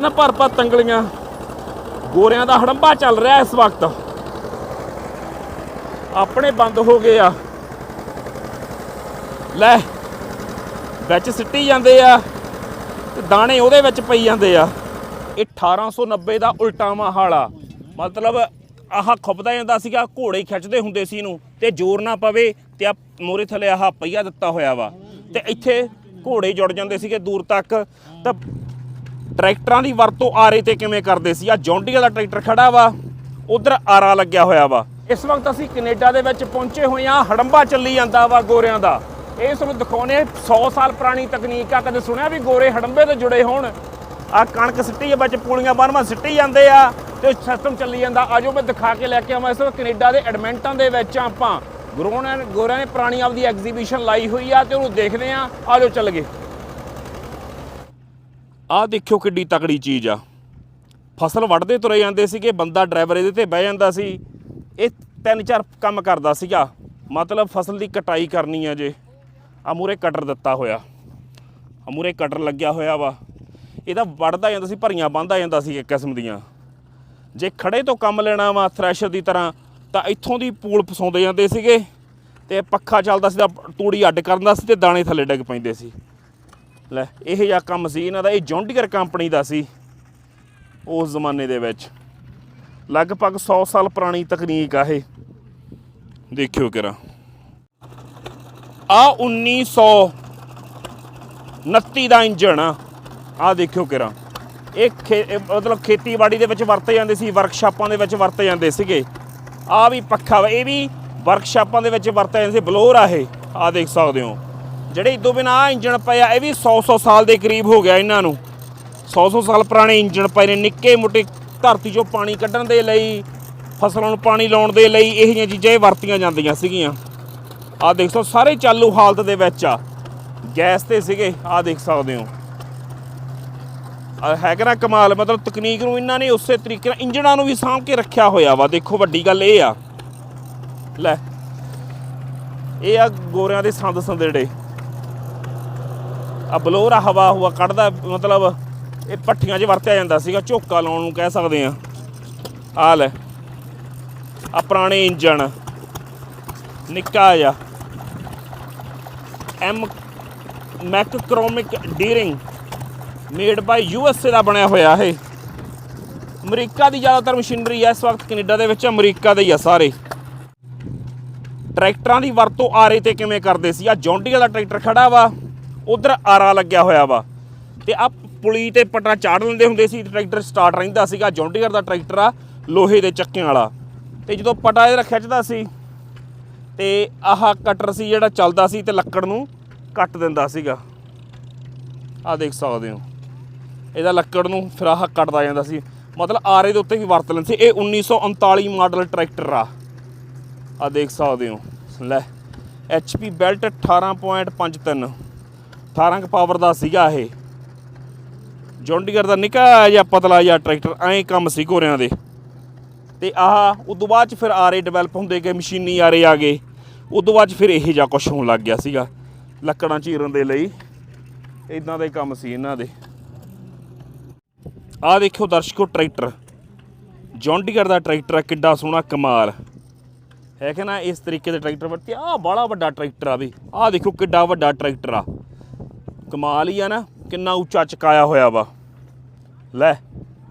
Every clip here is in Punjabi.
ਨਾ ਭਰ ਭਰ ਤੰਗਲੀਆਂ ਗੋਰਿਆਂ ਦਾ ਹੜੰਬਾ ਚੱਲ ਰਿਹਾ ਇਸ ਵਕਤ। ਆਪਣੇ ਬੰਦ ਹੋ ਗਏ ਆ। ਲੈ, ਵਿੱਚ ਸਿੱਟੀ ਜਾਂਦੇ ਆ ਤੇ ਦਾਣੇ ਉਹਦੇ ਵਿੱਚ ਪਈ ਜਾਂਦੇ ਆ। ਇਹ 1890 ਦਾ ਉਲਟਾਵਾ ਹਾਲਾ। ਮਤਲਬ ਆਹ ਖੁੱਬਦਾ ਜਾਂਦਾ ਸੀਗਾ, ਘੋੜੇ ਖਿੱਚਦੇ ਹੁੰਦੇ ਸੀ ਇਹਨੂੰ ਤੇ ਜ਼ੋਰ ਨਾ ਪਵੇ ਤੇ ਆ ਮੋਰੇ ਥੱਲੇ ਆਹ ਪਈਆ ਦਿੱਤਾ ਹੋਇਆ ਵਾ। ਤੇ ਇੱਥੇ ਘੋੜੇ ਜੁੜ ਜਾਂਦੇ ਸੀਗੇ ਦੂਰ ਤੱਕ। ਤਾਂ ਟਰੈਕਟਰਾਂ ਦੀ ਵਰਤੋਂ ਆਰੇ ਤੇ ਕਿਵੇਂ ਕਰਦੇ ਸੀ? ਆ ਜੌਂਡੀਆ ਦਾ ਟਰੈਕਟਰ ਖੜਾ ਵਾ, ਉਧਰ ਆਰਾ ਲੱਗਿਆ ਹੋਇਆ ਵਾ। ਇਸ ਵਕਤ ਅਸੀਂ ਕੈਨੇਡਾ ਦੇ ਵਿੱਚ ਪਹੁੰਚੇ ਹੋਏ ਆ ਹੜੰਬਾ ਚੱਲੀ ਜਾਂਦਾ ਵਾ ਗੋਰਿਆਂ ਦਾ। ਇਹ ਤੁਹਾਨੂੰ ਦਿਖਾਉਣੇ 100 ਸਾਲ ਪੁਰਾਣੀ ਤਕਨੀਕ ਆ, ਕਦੇ ਸੁਣਿਆ ਵੀ ਗੋਰੇ ਹੜੰਬੇ ਤੋਂ ਜੁੜੇ ਹੋਣ? ਆ ਕਣਕ ਸਿੱਟੀ ਵਿੱਚ ਪੂਲੀਆਂ ਬੰਨ੍ਹਵਾਂ ਸਿੱਟੀ ਜਾਂਦੇ ਆ ਤੇ ਸਿਸਟਮ ਚੱਲੀ ਜਾਂਦਾ। ਆਜੋ ਮੈਂ ਦਿਖਾ ਕੇ ਲੈ ਕੇ ਆਵਾਂ, ਇਸ ਵਕਤ ਕੈਨੇਡਾ ਦੇ ਐਡਮਿੰਟਨ ਦੇ ਵਿੱਚ ਆਪਾਂ। ਗੋਰਿਆਂ ਨੇ ਗੋਰਿਆਂ ਨੇ ਪੁਰਾਣੀ ਆਪਦੀ ਐਗਜ਼ੀਬਿਸ਼ਨ ਲਾਈ ਹੋਈ ਆ ਤੇ ਉਹਨੂੰ ਦੇਖਦੇ ਆ ਆਜੋ ਚੱਲ ਗਏ। ਆਹ ਦੇਖਿਓ ਕਿੱਡੀ ਤਕੜੀ ਚੀਜ਼ ਆ। ਫਸਲ ਵੱਢਦੇ ਤੁਰੇ ਜਾਂਦੇ ਸੀਗੇ, ਬੰਦਾ ਡਰਾਈਵਰ ਇਹਦੇ ਤੇ ਬਹਿ ਜਾਂਦਾ ਸੀ। ਇਹ ਤਿੰਨ ਚਾਰ ਕੰਮ ਕਰਦਾ ਸੀਗਾ। ਮਤਲਬ ਫਸਲ ਦੀ ਕਟਾਈ ਕਰਨੀ ਆ ਜੇ। ਆ ਮੂਰੇ ਕਟਰ ਦਿੱਤਾ ਹੋਇਆ। ਆ ਮੂਰੇ ਕਟਰ ਲੱਗਿਆ ਹੋਇਆ ਵਾ। ਇਹਦਾ ਵੱਢਦਾ ਜਾਂਦਾ ਸੀ, ਭਰੀਆਂ ਬੰਨ੍ਹਦਾ ਜਾਂਦਾ ਸੀ ਇੱਕ ਕਿਸਮ ਦੀਆਂ। ਜੇ ਖੜੇ ਤੋਂ ਕੰਮ ਲੈਣਾ ਵਾ ਥ੍ਰੈਸ਼ਰ ਦੀ ਤਰ੍ਹਾਂ, ਤਾਂ ਇੱਥੋਂ ਦੀ ਪੂਲ ਫਸਾਉਂਦੇ ਜਾਂਦੇ ਸੀਗੇ ਤੇ ਪੱਖਾ ਚੱਲਦਾ ਸੀ, ਤਾਂ ਤੂੜੀ ਅੱਡ ਕਰਦਾ ਸੀ ਤੇ ਦਾਣੇ ਥੱਲੇ ਡਿੱਗ ਪੈਂਦੇ ਸੀ। ਲੈ, ਇਹ ਜਿਹਾ ਕੰਮ ਸੀ ਇਹਨਾਂ ਦਾ, ਇਹ ਜੌਂਡੀਅਰ ਕੰਪਨੀ ਦਾ ਸੀ ਉਸ ਜ਼ਮਾਨੇ ਦੇ ਵਿੱਚ। ਲਗਭਗ 100 ਸਾਲ ਪੁਰਾਣੀ ਤਕਨੀਕ ਆ ਇਹ। ਦੇਖਿਓ ਕਿਰਾ। ਆ 1929 ਦਾ ਇੰਜਣ ਆ। ਆ ਦੇਖਿਓ ਕਿਰਾ। ਇਹ ਖੇ- ਮਤਲਬ ਖੇਤੀਬਾੜੀ ਦੇ ਵਿੱਚ ਵਰਤੇ ਜਾਂਦੇ ਸੀ, ਵਰਕਸ਼ਾਪਾਂ ਦੇ ਵਿੱਚ ਵਰਤੇ ਜਾਂਦੇ ਸੀਗੇ। ਆ ਵੀ ਪੱਖਾ ਇਹ ਵੀ ਵਰਕਸ਼ਾਪਾਂ ਦੇ ਵਿੱਚ ਵਰਤੇ ਜਾਂਦੇ ਸੀ, ਬਲੋਰ ਆ ਇਹ। ਆ ਦੇਖ ਸਕਦੇ ਹੋ। ਜਿਹੜੇ ਇਦੋਂ ਬਿਨਾ ਆ ਇੰਜਣ ਪਏ ਆ, ਇਹ ਵੀ 100 100 ਸਾਲ ਦੇ ਕਰੀਬ ਹੋ ਗਿਆ ਇਹਨਾਂ ਨੂੰ। 100 100 ਸਾਲ ਪੁਰਾਣੇ ਇੰਜਣ ਪਏ ਨੇ, ਨਿੱਕੇ ਮੋਟੇ ਧਰਤੀ 'ਚੋਂ ਪਾਣੀ ਕੱਢਣ ਦੇ ਲਈ, ਫਸਲਾਂ ਨੂੰ ਪਾਣੀ ਲਾਉਣ ਦੇ ਲਈ ਇਹ ਜਿਹੀਆਂ ਚੀਜ਼ਾਂ ਇਹ ਵਰਤੀਆਂ ਜਾਂਦੀਆਂ ਸੀਗੀਆਂ। ਆ ਦੇਖ ਸਕਦੇ ਸਾਰੇ ਚਾਲੂ ਹਾਲਤ ਦੇ ਵਿੱਚ ਆ। ਗੈਸ ਤੇ ਸੀਗੇ ਆ ਦੇਖ ਸਕਦੇ ਹੋ। ਆ ਹੈ ਕਿ ਨਾ ਕਮਾਲ, ਮਤਲਬ ਤਕਨੀਕ ਨੂੰ ਇਹਨਾਂ ਨੇ ਉਸੇ ਤਰੀਕੇ ਨਾਲ ਇੰਜਣਾਂ ਨੂੰ ਵੀ ਸਾਂਭ ਕੇ ਰੱਖਿਆ ਹੋਇਆ ਵਾ। ਦੇਖੋ ਵੱਡੀ ਗੱਲ ਇਹ ਆ। ਲੈ, ਇਹ ਆ ਗੋਰਿਆਂ ਦੇ ਸੰਦ ਸੰਦੇੜੇ ਆ ਬਲੋਰ ਹਵਾ ਹੁਆ ਕੱਢਦਾ, ਮਤਲਬ ਇਹ ਪੱਠੀਆਂ 'ਚ ਵਰਤਿਆ ਜਾਂਦਾ ਸੀਗਾ, ਝੋਕਾ ਲਾਉਣ ਨੂੰ ਕਹਿ ਸਕਦੇ ਆ ਆ ਲੈ, ਆ ਪੁਰਾਣੇ ਇੰਜਣ, ਨਿੱਕਾ ਜਿਹਾ। M McCormick Deering made by U S A ਦਾ ਬਣਿਆ ਹੋਇਆ ਇਹ। ਅਮਰੀਕਾ ਦੀ ਜ਼ਿਆਦਾਤਰ ਮਸ਼ੀਨਰੀ ਹੈ ਇਸ ਵਕਤ ਕੈਨੇਡਾ ਦੇ ਵਿੱਚ, ਅਮਰੀਕਾ ਦੇ ਹੀ ਆ ਸਾਰੇ। ਟਰੈਕਟਰਾਂ ਦੀ ਵਰਤੋਂ ਆਰੇ ਤੇ ਕਿਵੇਂ ਕਰਦੇ ਸੀ? ਆ ਜੌਂਡੀਆ ਦਾ ਟਰੈਕਟਰ ਖੜਾ ਵਾ। ਉਧਰ ਆਰਾ ਲੱਗਿਆ ਹੋਇਆ ਵਾ। ਤੇ ਆ ਪੁਲੀ ਤੇ ਪਟਾ ਚਾੜ ਲੈਂਦੇ ਹੁੰਦੇ ਸੀ, ਟਰੈਕਟਰ ਸਟਾਰਟ ਰਹਿੰਦਾ ਸੀਗਾ ਜੌਂਡੀਅਰ ਦਾ ਟਰੈਕਟਰ ਆ, ਲੋਹੇ ਦੇ ਚੱਕਿਆਂ ਵਾਲਾ। ਤੇ ਜਦੋਂ ਪਟਾ ਇਹਦਾ ਖਿੱਚਦਾ ਸੀ, ਤੇ ਆਹ ਕਟਰ ਸੀ ਜਿਹੜਾ ਚੱਲਦਾ ਸੀ ਤੇ ਲੱਕੜ ਨੂੰ ਕੱਟ ਦਿੰਦਾ ਸੀਗਾ। ਆ ਦੇਖ ਸਕਦੇ ਹੋ। ਇਹਦਾ ਲੱਕੜ ਨੂੰ ਫਿਰ ਆਹ ਕੱਟਦਾ ਜਾਂਦਾ ਸੀ। ਮਤਲਬ ਆਰੇ ਦੇ ਉੱਤੇ ਵੀ ਵਰਤ ਲੈਂਦੇ ਸੀ। ਇਹ 1939 ਮਾਡਲ ਟਰੈਕਟਰ ਆ। ਆ ਦੇਖ ਸਕਦੇ ਹੋ। ਲੈ HP ਬੈਲਟ 18.53 18 ਪਾਵਰ ਦਾ ਸੀਗਾ ਇਹ। ਜੌਂਡੀਅਰ ਦਾ ਨਿੱਕਾ ਜਿਹਾ ਪਤਲਾ ਜਿਹਾ ਟਰੈਕਟਰ ਐਂ ਕੰਮ ਸੀ ਘੋਰਿਆਂ ਦੇ। ਤੇ ਆਹ, ਉਦੋਂ ਬਾਅਦ ਚ ਫਿਰ ਆਰੇ ਡਿਵੈਲਪ ਹੁੰਦੇ ਗਏ, ਮਸ਼ੀਨੀ ਆਰੇ ਆ ਗਏ। ਉਦੋਂ ਬਾਅਦ 'ਚ ਫਿਰ ਇਹ ਜਿਹਾ ਕੁਝ ਹੋਣ ਲੱਗ ਗਿਆ ਸੀਗਾ, ਲੱਕੜਾਂ ਚੀਰਨ ਦੇ ਲਈ। ਇਦਾਂ ਦੇ ਕੰਮ ਸੀ ਇਹਨਾਂ ਦੇ। ਆਹ ਦੇਖੋ ਦਰਸ਼ਕੋ ਟਰੈਕਟਰ। ਜੌਂਡੀਅਰ ਦਾ ਟਰੈਕਟਰ ਆ, ਕਿੱਡਾ ਸੋਹਣਾ ਕਮਾਲ। ਹੈ ਕਿ ਨਾ, ਇਸ ਤਰੀਕੇ ਦੇ ਟਰੈਕਟਰ ਵਰਤੇ। ਆ ਬੜਾ ਵੱਡਾ ਟਰੈਕਟਰ ਆ ਵੀ ਆਹ ਦੇਖੋ ਕਿੱਡਾ ਵੱਡਾ ਟਰੈਕਟਰ ਆ। ਕਮਾਲ ਹੀ ਆ ਨਾ, ਕਿੰਨਾ ਉੱਚਾ ਚਕਾਇਆ ਹੋਇਆ ਵਾ। ਲੈ,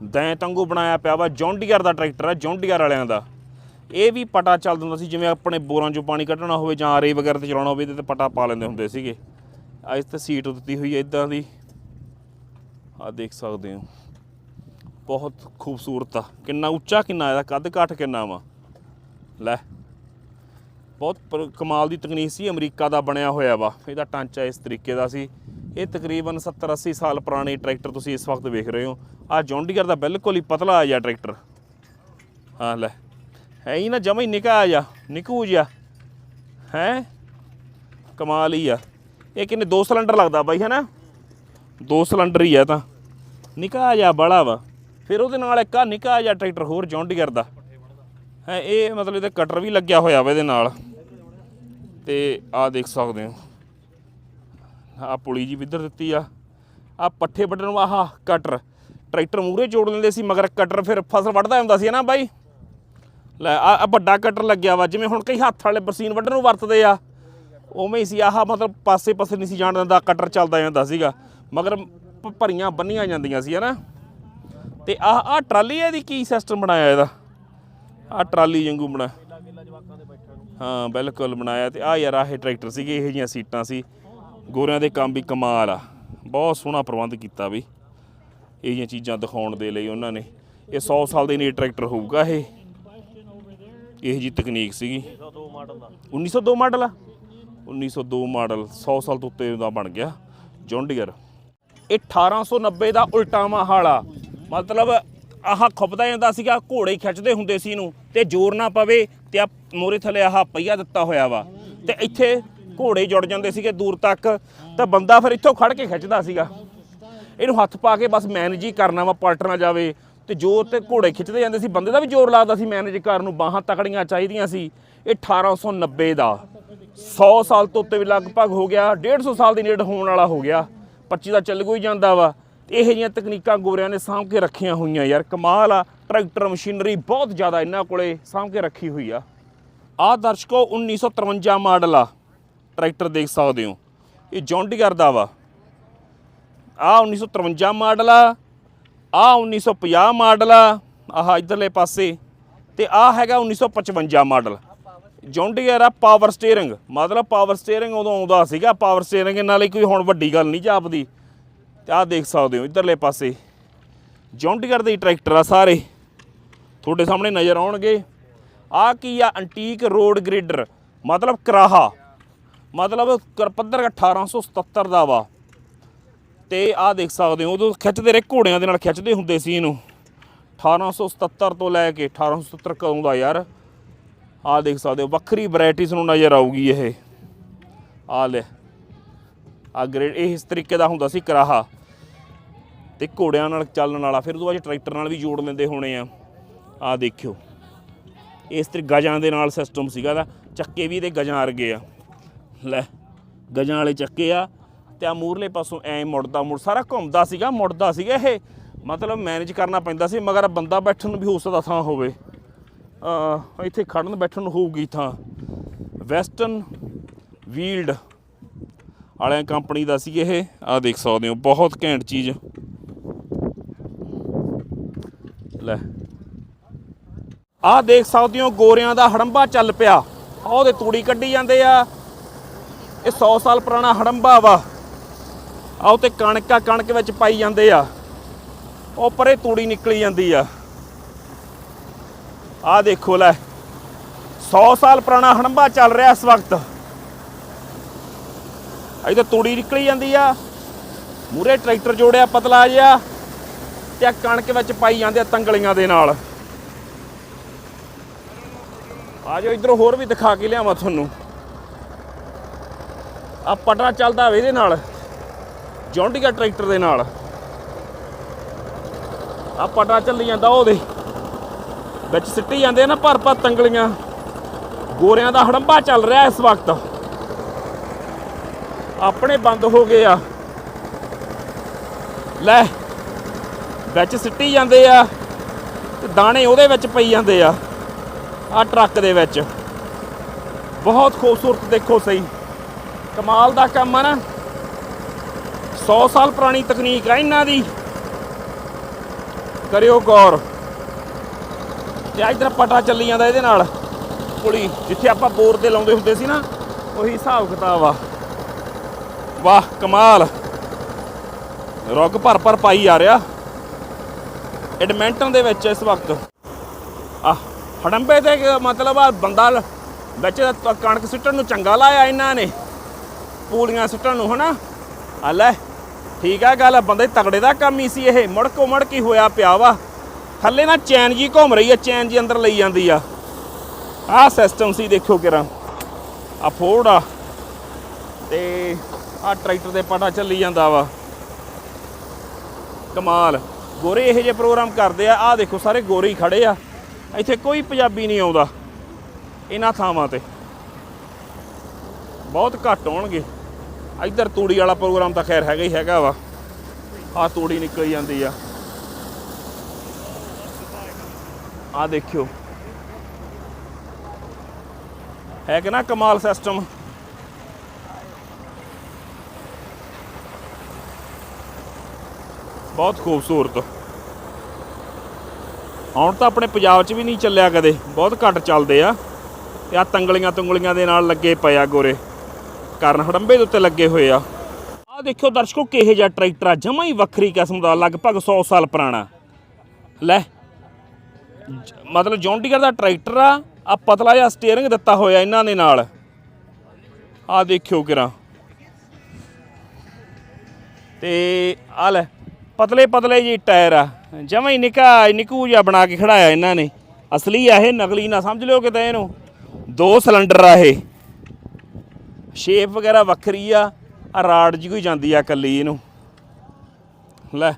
ਦੈਂ ਤੰਗੂ ਬਣਾਇਆ ਪਿਆ ਵਾ ਜੌਂਡੀਅਰ ਦਾ ਟਰੈਕਟਰ ਆ ਜੌਂਡੀਅਰ ਵਾਲਿਆਂ ਦਾ। ਇਹ ਵੀ ਪਟਾ ਚੱਲਦਾ ਹੁੰਦਾ ਸੀ, ਜਿਵੇਂ ਆਪਣੇ ਬੋਰਾਂ 'ਚੋਂ ਪਾਣੀ ਕੱਢਣਾ ਹੋਵੇ ਜਾਂ ਆਰੇ ਵਗੈਰਾ ਤੇ ਚਲਾਉਣਾ ਹੋਵੇ, ਇਹਦੇ ਤੇ ਪਟਾ ਪਾ ਲੈਂਦੇ ਹੁੰਦੇ ਸੀਗੇ। ਆ ਇਸ ਤੇ ਸੀਟ ਦਿੱਤੀ ਹੋਈ ਹੈ ਇਦਾਂ ਦੀ। ਆ ਦੇਖ ਸਕਦੇ ਹੋ। ਬਹੁਤ ਖੂਬਸੂਰਤ ਆ। ਕਿੰਨਾ ਉੱਚਾ, ਕਿੰਨਾ ਇਹਦਾ ਕੱਦ ਕਾਠ ਕਿੰਨਾ ਵਾ। ਲੈ, ਬਹੁਤ ਕਮਾਲ ਦੀ ਤਕਨੀਕ ਸੀ, ਅਮਰੀਕਾ ਦਾ ਬਣਿਆ ਹੋਇਆ ਵਾ। ਇਹਦਾ ਟਾਂਚਾ ਇਸ ਤਰੀਕੇ ਦਾ ਸੀ। ਇਹ ਤਕਰੀਬਨ 70 80 ਸਾਲ ਪੁਰਾਣੇ ਟਰੈਕਟਰ ਤੁਸੀਂ ਇਸ ਵਕਤ ਵੇਖ ਰਹੇ ਹੋ। ਆ ਜੌਂਡੀਅਰ ਦਾ ਬਿਲਕੁਲ ਹੀ ਪਤਲਾ ਆ ਜਿਹਾ ਟਰੈਕਟਰ। ਹਾਂ, ਲੈ। ਹੈ ਹੀ ਨਾ, ਜਮਾ ਹੀ ਨਿਕਾ ਜਾ ਨਿਕੂ ਜਿਹਾ। ਹੈ? ਕਮਾਲ ਹੀ ਆ। ਇਹ ਕਿੰਨੇ, ਦੋ ਸਿਲੰਡਰ ਲੱਗਦਾ ਬਾਈ ਹੈ ਨਾ ਦੋ ਸਿਲੰਡਰ ਹੀ ਆ ਤਾਂ। ਨਿਕਾ ਜਿਹਾ ਬੜਾ ਵਾ। ਫਿਰ ਉਹਦੇ ਨਾਲ ਇੱਕ ਆ ਨਿਕਾ ਜਿਹਾ ਟਰੈਕਟਰ ਹੋਰ ਜੌਂਡੀਅਰ ਦਾ। ਹੈ, ਇਹ ਮਤਲਬ ਇਹਦੇ ਕਟਰ ਵੀ ਲੱਗਿਆ ਹੋਇਆ ਵਾ ਇਹਦੇ ਨਾਲ। ਤੇ ਆ ਦੇਖ ਸਕਦੇ ਹੋ। ਆ ਪੁਲੀ ਜੀ ਵੀ ਇੱਧਰ ਦਿੱਤੀ ਆ। ਆ ਪੱਠੇ ਵੱਢਣ ਨੂੰ ਆਹ ਕਟਰ। ਟਰੈਕਟਰ ਮੂਰੇ ਜੋੜ ਲੈਂਦੇ ਸੀ, ਮਗਰ ਕਟਰ ਫਿਰ ਫਸਲ ਵੱਢਦਾ ਹੁੰਦਾ ਸੀ ਨਾ ਬਾਈ। ਲੈ ਆ ਵੱਡਾ ਕਟਰ ਲੱਗਿਆ ਵਾ, ਜਿਵੇਂ ਹੁਣ ਕਈ ਹੱਥ ਵਾਲੇ ਬਰਸੀਨ ਵੱਢਣ ਨੂੰ ਵਰਤਦੇ ਆ। ਉਵੇਂ ਹੀ ਸੀ, ਆਹ ਮਤਲਬ ਪਾਸੇ ਪਾਸੇ ਨਹੀਂ ਸੀ ਜਾਣ ਦਿੰਦਾ, ਕਟਰ ਚੱਲਦਾ ਜਾਂਦਾ ਸੀਗਾ। ਮਗਰ ਭਰੀਆਂ ਬੰਨੀਆਂ ਜਾਂਦੀਆਂ ਸੀ, ਹਨਾ। ਤੇ ਆਹ ਆਹ ਟਰਾਲੀ ਇਹਦੀ, ਕੀ ਸਿਸਟਮ ਬਣਾਇਆ ਇਹਦਾ? ਆਹ ਟਰਾਲੀ ਵਾਂਗੂ ਬਣਾ। ਹਾਂ, ਬਿਲਕੁਲ ਬਣਾਇਆ ਤੇ ਆ ਯਾਰ, ਆਹ ਟਰੈਕਟਰ ਸੀਗੇ, ਇਹੋ ਜਿਹੀਆਂ ਸੀਟਾਂ ਸੀ। ਗੋਰਿਆਂ ਦੇ ਕੰਮ ਵੀ ਕਮਾਲ ਆ। ਬਹੁਤ ਸੋਹਣਾ ਪ੍ਰਬੰਧ ਕੀਤਾ ਵੀ। ਇਹ ਜਿਹੀਆਂ ਚੀਜ਼ਾਂ ਦਿਖਾਉਣ ਦੇ ਲਈ ਉਹਨਾਂ ਨੇ। ਇਹ 100 ਸਾਲ ਦੇ ਨੇ ਟਰੈਕਟਰ ਹੋਊਗਾ ਇਹ। ਇਹ ਜੀ ਤਕਨੀਕ ਸੀਗੀ। 1902 ਮਾਡਲ ਆ। 1902 ਮਾਡਲ 100 ਸਾਲ ਤੋਂ ਉੱਤੇ ਦਾ ਬਣ ਗਿਆ। ਜੌਂਡੀਅਰ ਇਹ 1890 ਦਾ ਉਲਟਾਵਾ ਹਾਲਾ। ਮਤਲਬ ਆਹ ਖੁੱਬਦਾ ਜਾਂਦਾ ਸੀਗਾ, ਘੋੜੇ ਖਿੱਚਦੇ ਹੁੰਦੇ ਸੀ ਇਹਨੂੰ। ਤੇ ਜ਼ੋਰ ਨਾ ਪਵੇ ਤੇ ਆ ਮੋਰੇ ਥੱਲੇ ਆਹ ਪਈਆ ਦਿੱਤਾ ਹੋਇਆ ਵਾ। ਤੇ ਇੱਥੇ ਘੋੜੇ ਜੁੜ ਜਾਂਦੇ ਸੀਗੇ ਦੂਰ ਤੱਕ, ਤਾਂ ਬੰਦਾ ਫਿਰ ਇੱਥੋਂ ਖੜ ਕੇ ਖਿੱਚਦਾ ਸੀਗਾ। ਇਹਨੂੰ ਹੱਥ ਪਾ ਕੇ ਬਸ ਮੈਨੇਜ ਹੀ ਕਰਨਾ ਵਾ, ਪਲਟ ਨਾ ਜਾਵੇ। ਤੇ ਜੋ ਤੇ ਘੋੜੇ ਖਿੱਚਦੇ ਜਾਂਦੇ ਸੀ, ਬੰਦੇ ਦਾ ਵੀ ਜ਼ੋਰ ਲੱਗਦਾ ਸੀ ਮੈਨੇਜ ਕਰਨ ਨੂੰ, ਬਾਹਾਂ ਤਕੜੀਆਂ ਚਾਹੀਦੀਆਂ ਸੀ। ਇਹ 1890 ਦਾ। 100 ਸਾਲ ਤੋਂ ਉੱਤੇ ਵੀ ਲਗਭਗ ਹੋ ਗਿਆ 150 ਸਾਲ ਦੀ ਨੇੜ ਹੋਣ ਵਾਲਾ ਹੋ ਗਿਆ। 25 ਦਾ ਚੱਲ ਹੀ ਜਾਂਦਾ ਵਾ। ਤੇ ਇਹੋ ਜਿਹੀਆਂ ਤਕਨੀਕਾਂ ਗੋਰਿਆਂ ਨੇ ਸਾਂਭ ਕੇ ਰੱਖੀਆਂ ਹੋਈਆਂ ਯਾਰ। ਕਮਾਲ ਆ, ਟਰੈਕਟਰ, ਮਸ਼ੀਨਰੀ ਬਹੁਤ ਜ਼ਿਆਦਾ ਇਹਨਾਂ ਕੋਲੇ ਸਾਂਭ ਕੇ ਰੱਖੀ ਹੋਈ ਆ। ਆਹ ਦਰਸ਼ਕੋ 1953 ਮਾਡਲ ਆ। ਟਰੈਕਟਰ ਦੇਖ ਸਕਦੇ ਹੋ। ਇਹ ਜੌਂਡੀਅਰ ਦਾ ਵਾ। ਆ 1953 ਮਾਡਲ ਆ। ਆ 1950 ਮਾਡਲ ਆ। ਆਹ ਇਧਰਲੇ ਪਾਸੇ। ਤੇ ਆ ਹੈਗਾ 1955 ਮਾਡਲ। ਜੌਂਡੀਅਰ ਆ ਪਾਵਰ ਸਟੀਅਰਿੰਗ ਮਤਲਬ ਪਾਵਰ ਸਟੀਅਰਿੰਗ ਉਦੋਂ ਆਉਂਦਾ ਸੀਗਾ। ਪਾਵਰ ਸਟੀਅਰਿੰਗ ਨਾਲ ਹੀ ਕੋਈ ਹੁਣ ਵੱਡੀ ਗੱਲ ਨਹੀਂ ਜਾਪਦੀ ਤੇ ਆ ਦੇਖ ਸਕਦੇ ਹੋ ਇਧਰਲੇ ਪਾਸੇ। ਜੌਂਡੀਅਰ ਦੇ ਹੀ ਟਰੈਕਟਰ ਆ ਸਾਰੇ। ਤੁਹਾਡੇ ਸਾਹਮਣੇ ਨਜ਼ਰ ਆਉਣਗੇ। ਆ ਕੀ ਆ? ਐਂਟੀਕ ਰੋਡ ਗ੍ਰੇਡਰ ਮਤਲਬ ਕਰਾਹਾ। ਮਤਲਬ ਕਰ- ਪੱਧਰ 1877 ਦਾ ਵਾ। ਤੇ ਆਹ ਦੇਖ ਸਕਦੇ ਹੋ, ਉਦੋਂ ਖਿੱਚਦੇ ਰਹੇ, ਘੋੜਿਆਂ ਦੇ ਨਾਲ ਖਿੱਚਦੇ ਹੁੰਦੇ ਸੀ ਇਹਨੂੰ। 1877 ਤੋਂ ਲੈ ਕੇ 1870 ਕਦੋਂ ਦਾ ਯਾਰ? ਆਹ ਦੇਖ ਸਕਦੇ ਹੋ, ਵੱਖਰੀ ਵੈਰਾਈਟੀਜ਼ ਨੂੰ ਨਜ਼ਰ ਆਊਗੀ ਇਹ। ਆਹ ਲੈ ਆ ਗ੍ਰੇਡ ਇਹ ਇਸ ਤਰੀਕੇ ਦਾ ਹੁੰਦਾ ਸੀ ਕਰਾਹਾ। ਤੇ ਘੋੜਿਆਂ ਨਾਲ ਚੱਲਣ ਵਾਲਾ, ਫਿਰ ਉਹਦੇ ਬਾਅਦ ਟਰੈਕਟਰ ਨਾਲ ਵੀ ਜੋੜ ਲੈਂਦੇ ਹੋਣੇ ਆ। ਆ ਦੇਖਿਓ, ਇਸ ਤਰੀ ਗਜਾਂ ਦੇ ਨਾਲ ਸਿਸਟਮ ਸੀਗਾ ਦਾ ਚੱਕੇ ਵੀ ਇਹਦੇ ਗਜਾਂ ਅਰਗੇ ਆ। ਲੈ, ਗਜਾਂ ਵਾਲੇ ਚੱਕੇ ਆ। ਤੇ ਆ ਮੂਰਲੇ ਪਾਸੋਂ ਐ ਮੁੜਦਾ ਮੁੜ, ਸਾਰਾ ਘੁੰਮਦਾ ਸੀਗਾ, ਮੁੜਦਾ ਸੀਗਾ ਇਹ। ਮਤਲਬ ਮੈਨੇਜ ਕਰਨਾ ਪੈਂਦਾ ਸੀ, ਮਗਰ ਬੰਦਾ ਬੈਠਣ ਨੂੰ ਵੀ ਹੋ ਸਕਦਾ ਥਾਂ ਹੋਵੇ। ਅ ਇੱਥੇ ਖੜਨ ਬੈਠਣ ਨੂੰ ਹੋਊਗੀ ਥਾਂ। ਵੈਸਟਰਨ ਵੀਲਡ ਵਾਲਿਆਂ ਕੰਪਨੀ ਦਾ ਸੀ ਇਹ। ਆ ਦੇਖ ਸਕਦੇ ਹੋ, ਬਹੁਤ ਘੈਂਟ ਚੀਜ਼। ਲੈ। ਆਹ ਦੇਖ ਸਕਦੇ ਹੋ, ਗੋਰਿਆਂ ਦਾ ਹੜੰਬਾ ਚੱਲ ਪਿਆ। ਉਹਦੇ ਤੂੜੀ ਕੱਢੀ ਜਾਂਦੇ ਆ। ਇਹ 100 ਸਾਲ ਪੁਰਾਣਾ ਹੜੰਬਾ ਵਾ। ਆਹ ਤੇ ਕਣਕਾ ਕਣਕ ਵਿੱਚ ਪਾਈ ਜਾਂਦੇ ਆ। ਉਹ ਪਰੇ ਤੂੜੀ ਨਿਕਲੀ ਜਾਂਦੀ ਆ। ਆਹ ਦੇਖੋ ਲੈ 100 ਸਾਲ ਪੁਰਾਣਾ ਹੜੰਬਾ ਚੱਲ ਰਿਹਾ ਇਸ ਵਕਤ। ਇੱਥੇ ਤੂੜੀ ਨਿਕਲੀ ਜਾਂਦੀ ਆ। ਮੂਰੇ ਟਰੈਕਟਰ ਜੋੜਿਆ ਪਤਲਾ ਜਿਹਾ ਤੇ ਆਹ ਕਣਕ ਵਿੱਚ ਪਾਈ ਜਾਂਦੇ ਆ ਤੰਗਲੀਆਂ ਦੇ ਨਾਲ। ਆ ਜਾਓ, ਇਧਰੋਂ ਹੋਰ ਵੀ ਦਿਖਾ ਕੇ ਲਿਆਵਾਂ ਤੁਹਾਨੂੰ। ਆ ਪਟਰਾ ਚੱਲਦਾ ਹੋਵੇ ਇਹਦੇ ਨਾਲ। ਜੌਂਡੀਆ ਟਰੈਕਟਰ ਦੇ ਨਾਲ। ਆ ਪਟਰਾ ਚੱਲੀ ਜਾਂਦਾ ਉਹਦੇ। ਵਿੱਚ ਸਿੱਟੀ ਜਾਂਦੇ ਨਾ ਭਰ ਭਰ ਤੰਗਲੀਆਂ। ਗੋਰਿਆਂ ਦਾ ਹੜੰਬਾ ਚੱਲ ਰਿਹਾ ਇਸ ਵਕਤ। ਆਪਣੇ ਬੰਦ ਹੋ ਗਏ ਆ। ਲੈ, ਵਿੱਚ ਸਿੱਟੀ ਜਾਂਦੇ ਆ ਤੇ ਦਾਣੇ ਉਹਦੇ ਵਿੱਚ ਪਈ ਜਾਂਦੇ ਆ। ਆ ਟਰੱਕ ਦੇ ਵਿੱਚ। ਬਹੁਤ ਖੂਬਸੂਰਤ ਦੇਖੋ ਸਹੀ। ਕਮਾਲ ਦਾ ਕੰਮ ਆ ਨਾ। 100 ਸਾਲ ਪੁਰਾਣੀ ਤਕਨੀਕ ਆ ਇਹਨਾਂ ਦੀ। ਕਰਿਓ ਗੌਰ। ਤੇ ਇਧਰ ਪਟਾ ਚੱਲੀ ਜਾਂਦਾ ਇਹਦੇ ਨਾਲ। ਪੁਲੀ, ਜਿੱਥੇ ਆਪਾਂ ਬੋਰ ਤੇ ਲਾਉਂਦੇ ਹੁੰਦੇ ਸੀ ਨਾ, ਉਹੀ ਹਿਸਾਬ ਕਿਤਾਬ ਆ। ਵਾਹ, ਕਮਾਲ। ਰੁੱਗ ਭਰ ਭਰ ਪਾਈ ਆ ਰਿਹਾ। ਐਡਮਿੰਟਨ ਦੇ ਵਿੱਚ ਇਸ ਵਕਤ। ਆ ਹੜੰਬੇ ਤੇ ਮਤਲਬ ਆ ਬੰਦਾ ਲ- ਵਿੱਚ ਕਣਕ ਸਿੱਟਣ ਨੂੰ ਚੰਗਾ ਲਾਇਆ ਇਹਨਾਂ ਨੇ। ਪੂਲੀਆਂ ਸੁੱਟਣ ਨੂੰ, ਹਨਾ? ਆ ਲੈ, ਠੀਕ ਆ ਗੱਲ, ਬੰਦੇ ਤਗੜੇ ਦਾ ਕੰਮ ਹੀ ਸੀ ਇਹ। ਮੁੜਕੋ ਮੁੜਕੀ ਹੋਇਆ ਪਿਆ ਵਾ? ਥੱਲੇ ਨਾ ਚੈਨ ਜੀ ਘੁੰਮ ਰਹੀ ਆ, ਚੈਨ ਜੀ ਅੰਦਰ ਲਈ ਜਾਂਦੀ ਆ। ਆਹ ਸਿਸਟਮ ਸੀ ਦੇਖੋ ਕਿਰਾ। ਆ ਫੋਰਡ ਆ ਤੇ ਆ ਟਰੈਕਟਰ ਦੇ ਪਟਾ ਚੱਲੀ ਜਾਂਦਾ ਵਾ। ਕਮਾਲ। ਗੋਰੇ ਇਹੋ ਜਿਹੇ ਪ੍ਰੋਗਰਾਮ ਕਰਦੇ ਆ। ਆ ਦੇਖੋ, ਸਾਰੇ ਗੋਰੇ ਹੀ ਖੜੇ ਆ। ਇੱਥੇ ਕੋਈ ਪੰਜਾਬੀ ਨਹੀਂ ਆਉਂਦਾ। ਇਹਨਾਂ ਥਾਵਾਂ ਤੇ। ਬਹੁਤ ਘੱਟ ਹੋਣਗੇ ਇੱਧਰ ਤੂੜੀ ਵਾਲਾ ਪ੍ਰੋਗਰਾਮ ਤਾਂ ਖੈਰ ਹੈਗਾ ਹੀ ਹੈਗਾ ਵਾ। ਆ ਤੂੜੀ ਨਿਕਲ ਜਾਂਦੀ ਆ। ਆ ਦੇਖਿਓ। ਹੈ ਕਿ ਨਾ ਕਮਾਲ ਸਿਸਟਮ ਬਹੁਤ ਖੂਬਸੂਰਤ। ਹੁਣ ਤਾਂ ਆਪਣੇ ਪੰਜਾਬ 'ਚ ਵੀ ਨਹੀਂ ਚੱਲਿਆ ਕਦੇ। ਬਹੁਤ ਘੱਟ ਚੱਲਦੇ ਆ। ਤੇ ਆ ਤੰਗਲੀਆਂ ਤੁੰਗਲੀਆਂ ਦੇ ਨਾਲ ਲੱਗੇ ਪਏ ਆ ਗੋਰੇ। ਕਾਰਨ ਹੜੰਬੇ ਦੇ ਉੱਤੇ ਲੱਗੇ ਹੋਏ ਆ। ਆ ਦੇਖਿਓ ਦਰਸ਼ਕੋ ਕਿਹੋ ਜਿਹਾ ਟਰੈਕਟਰ ਆ, ਜਮਾਂ ਹੀ ਵੱਖਰੀ ਕਿਸਮ ਦਾ, ਲਗਭਗ 100 ਸਾਲ ਪੁਰਾਣਾ। ਲੈ, ਜ- ਮਤਲਬ ਜੌਨ ਦਾ ਟਰੈਕਟਰ ਆ ਆ ਪਤਲਾ ਜਿਹਾ ਸਟੀਅਰਿੰਗ ਦਿੱਤਾ ਹੋਇਆ ਇਹਨਾਂ ਦੇ ਨਾਲ। ਆ ਦੇਖਿਓ ਕਿਰਾ। ਤੇ ਆ ਲੈ ਪਤਲੇ ਪਤਲੇ ਜੀ ਟਾਇਰ ਆ। ਜਮਾ ਹੀ ਨਿਕਾ, ਨਿਕੂ ਜਿਹਾ ਬਣਾ ਕੇ ਖੜਾਇਆ ਇਹਨਾਂ ਨੇ। ਅਸਲੀ ਆ ਇਹ, ਨਕਲੀ ਨਾ ਸਮਝ ਲਿਓ ਕਿਤੇ ਇਹਨੂੰ। ਦੋ ਸਿਲੰਡਰ ਆ ਇਹ। ਸ਼ੇਪ ਵਗੈਰਾ ਵੱਖਰੀ ਆ ਆ ਰਾਡ ਜੀ ਕੋਈ ਜਾਂਦੀ ਆ ਕੱਲੀ ਇਹਨੂੰ। ਲੈ,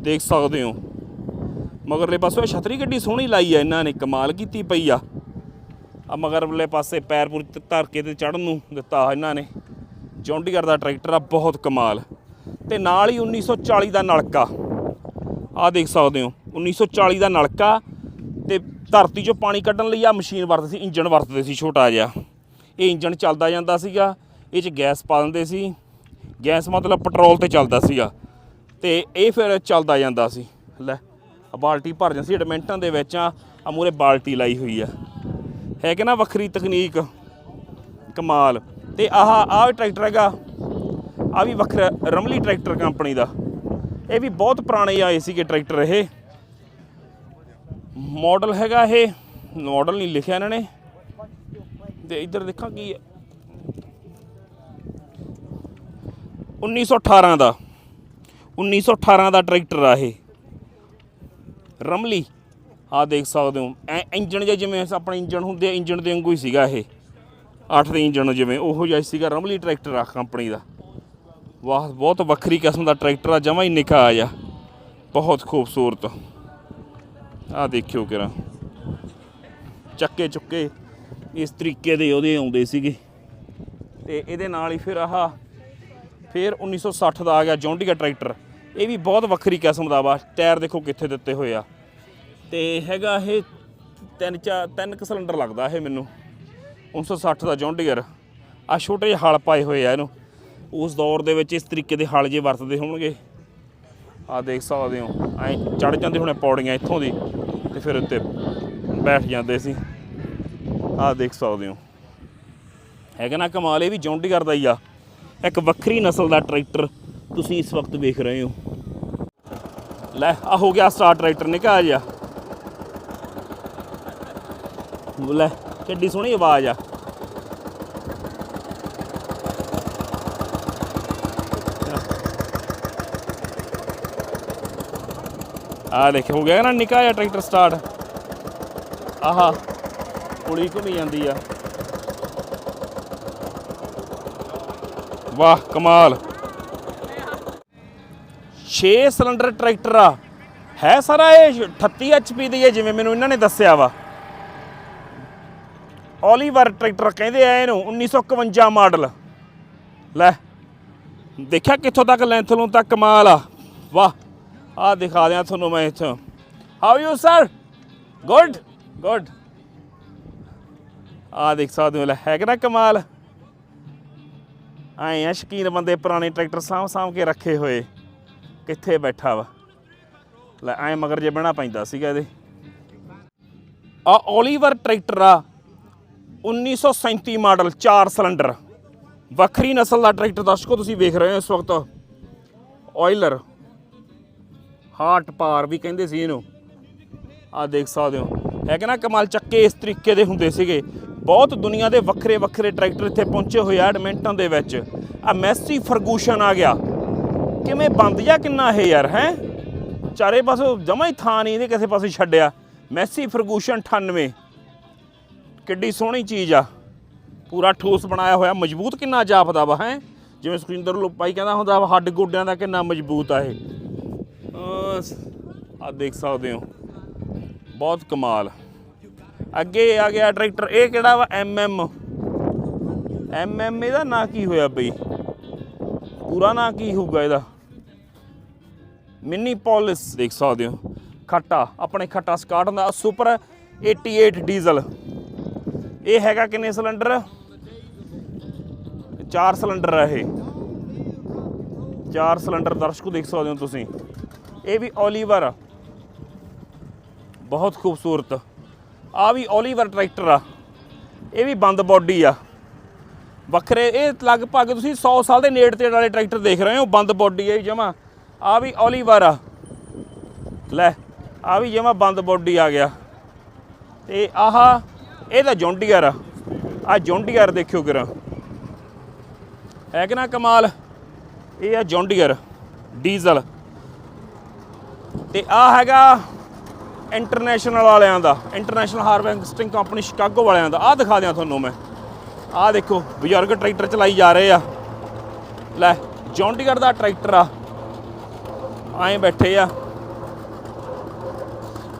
ਦੇਖ ਸਕਦੇ ਹੋ। ਮਗਰਲੇ ਪਾਸੇ ਛਤਰੀ ਗੱਡੀ ਸੋਹਣੀ ਲਾਈ ਆ, ਇਹਨਾਂ ਨੇ, ਕਮਾਲ ਕੀਤੀ ਪਈ ਆ। ਆ ਮਗਰਲੇ ਪਾਸੇ ਪੈਰ ਪੂਰ ਤੇ ਧਰ ਕੇ ਤੇ ਚੜਨ ਨੂੰ ਦਿੱਤਾ ਇਹਨਾਂ ਨੇ। ਚੌਂਡੀਗੜ੍ਹ ਦਾ ਟਰੈਕਟਰ ਆ, ਬਹੁਤ ਕਮਾਲ। ਤੇ ਨਾਲ ਹੀ 1940 ਦਾ ਨਲਕਾ। ਆ ਦੇਖ ਸਕਦੇ ਹੋ 1940 ਦਾ ਨਲਕਾ ਤੇ ਧਰਤੀ 'ਚੋਂ ਪਾਣੀ ਕੱਢਣ ਲਈ ਆ ਮਸ਼ੀਨ ਵਰਤਦੇ ਸੀ ਇੰਜਨ ਵਰਤਦੇ ਸੀ, ਛੋਟਾ ਜਿਹਾ। ਇਹ ਇੰਜਨ ਚੱਲਦਾ ਜਾਂਦਾ ਸੀਗਾ, ਇਹ 'ਚ ਗੈਸ ਪਾ ਦਿੰਦੇ ਸੀ, ਗੈਸ ਮਤਲਬ ਪੈਟਰੋਲ ਤੇ ਚੱਲਦਾ ਸੀਗਾ, ਤੇ ਇਹ ਫਿਰ ਚੱਲਦਾ ਜਾਂਦਾ ਸੀ। ਲੈ ਆ ਬਾਲਟੀ ਭਰ ਜਾਂਦੀ ਸੀ ਐਡਮੈਂਟਾਂ ਦੇ ਵਿੱਚ ਆ ਆ ਮੂਰੇ ਬਾਲਟੀ ਲਾਈ ਹੋਈ ਆ। ਹੈ ਕਿ ਨਾ ਵੱਖਰੀ ਤਕਨੀਕ? ਕਮਾਲ। ਤੇ ਆਹ ਆਹ ਟਰੈਕਟਰ ਹੈਗਾ ਆ ਵੀ ਵੱਖਰਾ, ਰਮਲੀ ਟਰੈਕਟਰ ਕੰਪਨੀ ਦਾ। ਇਹ ਵੀ ਬਹੁਤ ਪੁਰਾਣੇ ਆਏ ਸੀਗੇ ਟਰੈਕਟਰ ਇਹ। ਮਾਡਲ ਹੈਗਾ ਇਹ ਮਾਡਲ ਨਹੀਂ ਲਿਖਿਆ ਇਹਨਾਂ ਨੇ। ਤੇ ਇੱਧਰ ਦੇਖਾਂ ਕੀ ਹੈ। 1918 ਦਾ। 1918 ਦਾ ਟਰੈਕਟਰ ਆ ਇਹ। ਰਮਲੀ ਆ ਦੇਖ ਸਕਦੇ ਹੋ। ਐ ਇੰਜਣ ਜਿਹਾ ਜਿਵੇਂ ਆਪਣੇ ਇੰਜਣ ਹੁੰਦੇ ਆ, ਇੰਜਣ ਦੇ ਵਾਂਗੂ ਹੀ ਸੀਗਾ ਇਹ। 8 ਦੇ ਇੰਜਣ ਜਿਵੇਂ, ਉਹੋ ਜਿਹਾ ਸੀਗਾ ਰਮਲੀ ਟਰੈਕਟਰ ਆ ਕੰਪਨੀ ਦਾ। ਵਾਹ, ਬਹੁਤ ਵੱਖਰੀ ਕਿਸਮ ਦਾ ਟਰੈਕਟਰ ਆ, ਜਮਾ ਹੀ ਨਿਕਾ ਆ ਜਾ ਬਹੁਤ ਖੂਬਸੂਰਤ। ਆ ਦੇਖਿਓ ਕਿਰਾ। ਚੱਕੇ ਚੁੱਕੇ। ਇਸ ਤਰੀਕੇ ਦੇ ਉਹਦੇ ਆਉਂਦੇ ਸੀਗੇ। ਤੇ ਇਹਦੇ ਨਾਲ ਹੀ ਫਿਰ ਆਹ ਫਿਰ 1960 ਦਾ ਆ ਗਿਆ ਜੌਂਡੀਆ ਟਰੈਕਟਰ। ਇਹ ਵੀ ਬਹੁਤ ਵੱਖਰੀ ਕਿਸਮ ਦਾ ਵਾ, ਟਾਇਰ ਦੇਖੋ ਕਿੱਥੇ ਦਿੱਤੇ ਹੋਏ ਆ। ਤੇ ਹੈਗਾ ਇਹ ਤਿੰਨ ਚਾਰ ਤਿੰਨ ਕੁ ਸਿਲੰਡਰ ਲੱਗਦਾ ਇਹ ਮੈਨੂੰ। 1960 ਦਾ ਜੌਂਡੀਅਰ। ਆ ਛੋਟੇ ਜਿਹੇ ਹਲ ਪਾਏ ਹੋਏ ਆ ਇਹਨੂੰ। ਉਸ ਦੌਰ ਦੇ ਵਿੱਚ ਇਸ ਤਰੀਕੇ ਦੇ ਹਲ ਜੇ ਵਰਤਦੇ ਹੋਣਗੇ। ਆ ਦੇਖ ਸਕਦੇ ਹੋ। ਐ ਚੜ ਜਾਂਦੇ ਹੁਣੇ ਪੌੜੀਆਂ ਇੱਥੋਂ ਦੀ ਤੇ ਫਿਰ ਉੱਤੇ ਬੈਠ ਜਾਂਦੇ ਸੀ। ਆ ਦੇਖ ਸਕਦੇ ਹੋ। ਹੈਗਾ ਨਾ ਕਮਾਲ, ਇਹ ਵੀ ਜੌਂਡੀਅਰ ਦਾ ਹੀ ਆ। ਇੱਕ ਵੱਖਰੀ ਨਸਲ ਦਾ ਟਰੈਕਟਰ ਤੁਸੀਂ ਇਸ ਵਕਤ ਵੇਖ ਰਹੇ ਹੋ। ਲੈ ਆ ਹੋ ਗਿਆ ਸਟਾਰ ਟਰੈਕਟਰ, ਨਿਕਾ ਜਿਹਾ। ਲੈ, ਕਿੱਡੀ ਸੋਹਣੀ ਆਵਾਜ਼ ਆ। ਆ ਦੇਖ, ਹੋ ਗਿਆ ਨਾ ਨਿਕਾ ਜਿਹਾ ਟਰੈਕਟਰ ਸਟਾਰਟ। ਆਹਾ। ਪੁਲੀ ਘੁੰਮੀ ਜਾਂਦੀ ਆ। ਵਾਹ, ਕਮਾਲ। 6 ਸਿਲੰਡਰ ਟਰੈਕਟਰ ਆ। ਹੈ ਸਾਰਾ ਇਹ 38 ਐਚਪੀ ਦੀ ਹੈ ਜਿਵੇਂ ਮੈਨੂੰ ਇਹਨਾਂ ਨੇ ਦੱਸਿਆ ਵਾ। ਓਲੀਵਰ ਟਰੈਕਟਰ ਕਹਿੰਦੇ ਆ ਇਹਨੂੰ 1951 ਮਾਡਲ। ਲੈ, ਦੇਖਿਆ ਕਿੱਥੋਂ ਤੱਕ ਲੈਂਥ ਨੂੰ ਤੱਕ ਕਮਾਲ ਆ। ਵਾਹ ਆ ਦਿਖਾ ਦਿਆਂ ਤੁਹਾਨੂੰ ਮੈਂ ਇੱਥੋਂ। How you sir good good ਆ ਦੇਖ ਸਕਦੇ ਹੋ ਲੈ, ਹੈ ਕਿ ਨਾ ਕਮਾਲ? ਆਏ ਆ, ਸ਼ਕੀਨ ਬੰਦੇ ਪੁਰਾਣੇ ਟਰੈਕਟਰ ਸਾਂਭ ਸਾਂਭ ਕੇ ਰੱਖੇ ਹੋਏ, ਕਿੱਥੇ ਬੈਠਾ ਵਾ? ਲੈ ਐ ਮਗਰ ਜੇ ਬਹਿਣਾ ਪੈਂਦਾ ਸੀਗਾ ਇਹਦੇ। ਆ ਓਲੀਵਰ ਟਰੈਕਟਰ ਆ 1937 ਮਾਡਲ 4 ਸਿਲੰਡਰ। ਵੱਖਰੀ ਨਸਲ ਦਾ ਟਰੈਕਟਰ, ਦਰਸ਼ਕੋ ਤੁਸੀਂ ਵੇਖ ਰਹੇ ਹੋ ਇਸ ਵਕਤ। ਆਇਲਰ ਹਾਰਟ ਪਾਰ ਵੀ ਕਹਿੰਦੇ ਸੀ ਇਹਨੂੰ। ਆ ਦੇਖ ਸਕਦੇ ਹੋ। ਹੈ ਕਿ ਨਾ ਕਮਾਲ, ਚੱਕੇ ਇਸ ਤਰੀਕੇ ਦੇ ਹੁੰਦੇ ਸੀਗੇ। ਬਹੁਤ ਦੁਨੀਆ ਦੇ ਵੱਖਰੇ ਵੱਖਰੇ ਟਰੈਕਟਰ ਇੱਥੇ ਪਹੁੰਚੇ ਹੋਏ ਆ ਐਡਮਿੰਟਨ ਦੇ ਵਿੱਚ। ਆ ਮੈਸੀ ਫਰਗੂਸ਼ਨ ਆ ਗਿਆ। ਕਿਵੇਂ ਬੰਦ ਜਾ ਕਿੰਨਾ ਇਹ ਯਾਰ, ਹੈ? ਚਾਰੇ ਪਾਸੇ ਜਮਾ ਹੀ ਥਾਂ ਨਹੀਂ ਇਹਦੇ ਕਿਸੇ ਪਾਸੇ ਛੱਡਿਆ। ਮੈਸੀ ਫਰਗੂਸ਼ਨ 98 ਕਿੱਡੀ ਸੋਹਣੀ ਚੀਜ਼ ਆ। ਪੂਰਾ ਠੋਸ ਬਣਾਇਆ ਹੋਇਆ। ਮਜ਼ਬੂਤ ਕਿੰਨਾ ਜਾਪਦਾ ਵਾ, ਹੈ? ਜਿਵੇਂ ਸੁਖਿੰਦਰ ਲੋਪਾਈ ਕਹਿੰਦਾ ਹੁੰਦਾ ਵਾ, ਹੱਡ ਗੋਡਿਆਂ ਦਾ ਕਿੰਨਾ ਮਜ਼ਬੂਤ ਆ ਇਹ। ਆ ਦੇਖ ਸਕਦੇ ਹੋ। ਬਹੁਤ ਕਮਾਲ। ਅੱਗੇ ਆ ਗਿਆ ਟਰੈਕਟਰ, ਇਹ ਕਿਹੜਾ ਵਾ? ਐਮਐਮ ਐਮਐਮ ਇਹਦਾ ਨਾਂ ਕੀ ਹੋਇਆ ਬਈ? ਪੂਰਾ ਨਾਂ ਕੀ ਹੋਊਗਾ ਇਹਦਾ? ਮਿੰਨੀ ਪੋਲਿਸ ਦੇਖ ਸਕਦੇ ਹੋ। ਖੱਟਾ, ਆਪਣੇ ਖੱਟਾ ਸਕਾਟ ਹੁੰਦਾ ਸੁਪਰ 88 ਡੀਜ਼ਲ ਇਹ ਹੈਗਾ ਕਿੰਨੇ ਸਿਲੰਡਰ? ਚਾਰ ਸਿਲੰਡਰ ਆ ਇਹ। ਚਾਰ ਸਿਲੰਡਰ ਦਰਸ਼ਕੋ ਦੇਖ ਸਕਦੇ ਹੋ ਤੁਸੀਂ। ਇਹ ਵੀ ਓਲੀਵਰ ਬਹੁਤ ਖੂਬਸੂਰਤ। ਆ ਵੀ ਓਲੀਵਰ ਟਰੈਕਟਰ ਆ। ਇਹ ਵੀ ਬੰਦ ਬੋਡੀ ਆ। ਵੱਖਰੇ, ਇਹ ਲਗਭਗ ਤੁਸੀਂ 100 ਸਾਲ ਦੇ ਨੇੜ ਤੇੜ ਵਾਲੇ ਟਰੈਕਟਰ ਦੇਖ ਰਹੇ ਹੋ, ਬੰਦ ਬੋਡੀ ਆ ਜਮਾ। ਆ ਵੀ ਓਲੀਵਰ ਆ। ਲੈ, ਆ ਵੀ ਜਮਾ ਬੰਦ ਬੋਡੀ ਆ ਗਿਆ। ਤੇ ਆਹ, ਇਹ ਤਾਂ ਜੌਂਡੀਅਰ ਆ। ਆ ਜੌਂਡੀਅਰ ਦੇਖਿਓ ਕਿਰਾ। ਹੈ ਕਿ ਨਾ ਕਮਾਲ? ਇਹ ਆ ਜੌਂਡੀਅਰ, ਡੀਜ਼ਲ। ਤੇ ਆ ਹੈਗਾ ਇੰਟਰਨੈਸ਼ਨਲ ਵਾਲਿਆਂ ਦਾ ਇੰਟਰਨੈਸ਼ਨਲ ਹਾਰਵੈਸਟਿੰਗ ਕੰਪਨੀ ਸ਼ਿਕਾਗੋ ਵਾਲਿਆਂ ਦਾ। ਆਹ ਦਿਖਾ ਦਿਆਂ ਤੁਹਾਨੂੰ ਮੈਂ। ਆਹ ਦੇਖੋ, ਬਜ਼ੁਰਗ ਟਰੈਕਟਰ ਚਲਾਈ ਜਾ ਰਹੇ ਆ। ਲੈ ਜੌਂਡੀਅਰ ਦਾ ਟਰੈਕਟਰ ਆ। ਆਏ ਬੈਠੇ ਆ।